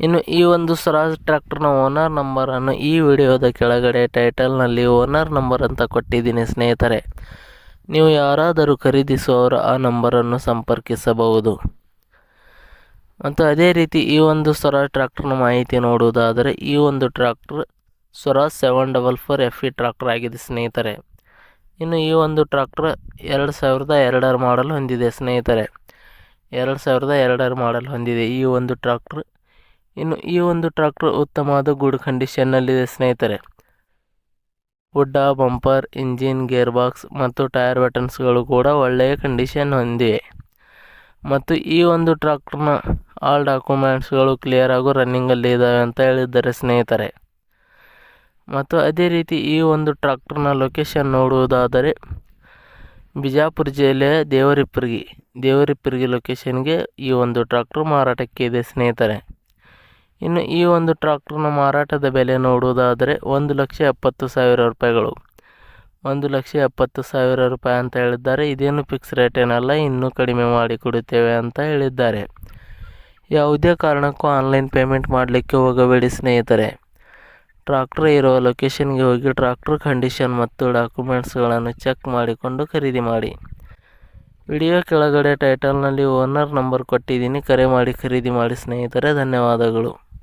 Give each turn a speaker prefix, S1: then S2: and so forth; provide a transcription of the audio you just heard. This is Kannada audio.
S1: ಇನ್ನು ಈ ಒಂದು ಸ್ವರಾಜ್ ಟ್ರ್ಯಾಕ್ಟರ್ನ ಓನರ್ ನಂಬರನ್ನು ಈ ವಿಡಿಯೋದ ಕೆಳಗಡೆ ಟೈಟಲ್ನಲ್ಲಿ ಓನರ್ ನಂಬರ್ ಅಂತ ಕೊಟ್ಟಿದ್ದೀನಿ ಸ್ನೇಹಿತರೆ. ನೀವು ಯಾರಾದರೂ ಖರೀದಿಸುವವರು ಆ ನಂಬರನ್ನು ಸಂಪರ್ಕಿಸಬಹುದು. ಮತ್ತು ಅದೇ ರೀತಿ ಈ ಒಂದು ಸ್ವರಾಜ್ ಟ್ರ್ಯಾಕ್ಟರ್ನ ಮಾಹಿತಿ ನೋಡುವುದಾದರೆ ಈ ಒಂದು tractor Swaraj seven double four F E tractor ಆಗಿದೆ ಸ್ನೇಹಿತರೆ. ಇನ್ನು ಈ ಒಂದು ಟ್ರ್ಯಾಕ್ಟರ್ ಎರಡು ಸಾವಿರದ ಎರಡರ ಮಾಡಲ್ ಹೊಂದಿದೆ ಸ್ನೇಹಿತರೆ. ಎರಡು ಸಾವಿರದ ಎರಡರ ಮಾಡಲ್ ಹೊಂದಿದೆ. ಈ ಒಂದು ಟ್ರ್ಯಾಕ್ಟರ್ ಇನ್ನು ಈ ಒಂದು ಟ್ರ್ಯಾಕ್ಟರ್ ಉತ್ತಮವಾದ ಗುಡ್ ಕಂಡೀಷನ್ನಲ್ಲಿದೆ ಸ್ನೇಹಿತರೆ. ಗುಡ್ಡ ಬಂಪರ್ ಇಂಜಿನ್ ಗೇರ್ ಬಾಕ್ಸ್ ಮತ್ತು ಟೈರ್ ಬಟನ್ಸ್ಗಳು ಕೂಡ ಒಳ್ಳೆಯ ಕಂಡೀಷನ್ ಹೊಂದಿವೆ. ಮತ್ತು ಈ ಒಂದು ಟ್ರ್ಯಾಕ್ಟರ್ನ ಆಲ್ ಡಾಕ್ಯುಮೆಂಟ್ಸ್ಗಳು ಕ್ಲಿಯರ್ ಆಗೋ ರನ್ನಿಂಗಲ್ಲಿ ಇದ್ದಾವೆ ಅಂತ ಹೇಳಿದ್ದಾರೆ ಸ್ನೇಹಿತರೆ. ಮತ್ತು ಅದೇ ರೀತಿ ಈ ಒಂದು ಟ್ರ್ಯಾಕ್ಟರ್ನ ಲೊಕೇಶನ್ ನೋಡುವುದಾದರೆ, ಬಿಜಾಪುರ ಜಿಲ್ಲೆಯ ದೇವರಿಪ್ಪರ್ಗಿ ದೇವರಿಪ್ಪರ್ಗಿ ಲೊಕೇಶನ್ಗೆ ಈ ಒಂದು ಟ್ರ್ಯಾಕ್ಟರ್ ಮಾರಾಟಕ್ಕೆ ಇದೆ ಸ್ನೇಹಿತರೆ. ಇನ್ನು ಈ ಒಂದು ಟ್ರಾಕ್ಟರ್ನ ಮಾರಾಟದ ಬೆಲೆ ನೋಡುವುದಾದರೆ ಒಂದು ಲಕ್ಷ ಎಪ್ಪತ್ತು ಸಾವಿರ ರೂಪಾಯಿಗಳು. ಒಂದು ಲಕ್ಷ ಎಪ್ಪತ್ತು ಸಾವಿರ ರೂಪಾಯಿ ಅಂತ ಹೇಳಿದ್ದಾರೆ. ಇದೇನು ಫಿಕ್ಸ್ ರೇಟ್ ಏನಲ್ಲ, ಇನ್ನೂ ಕಡಿಮೆ ಮಾಡಿ ಕೊಡುತ್ತೇವೆ ಅಂತ ಹೇಳಿದ್ದಾರೆ. ಯಾವುದೇ ಕಾರಣಕ್ಕೂ ಆನ್ಲೈನ್ ಪೇಮೆಂಟ್ ಮಾಡಲಿಕ್ಕೆ ಹೋಗಬೇಡಿ ಸ್ನೇಹಿತರೆ. ಟ್ರಾಕ್ಟರ್ ಇರುವ ಲೊಕೇಶನ್ಗೆ ಹೋಗಿ ಟ್ರಾಕ್ಟರ್ ಕಂಡೀಷನ್ ಮತ್ತು ಡಾಕ್ಯುಮೆಂಟ್ಸ್ಗಳನ್ನು ಚೆಕ್ ಮಾಡಿಕೊಂಡು ಖರೀದಿ ಮಾಡಿ. ವಿಡಿಯೋ ಕೆಳಗಡೆ ಟೈಟಲ್ನಲ್ಲಿ ಓನರ್ ನಂಬರ್ ಕೊಟ್ಟಿದ್ದೀನಿ. ಕರೆ ಮಾಡಿ ಖರೀದಿ ಮಾಡಿ ಸ್ನೇಹಿತರೆ. ಧನ್ಯವಾದಗಳು.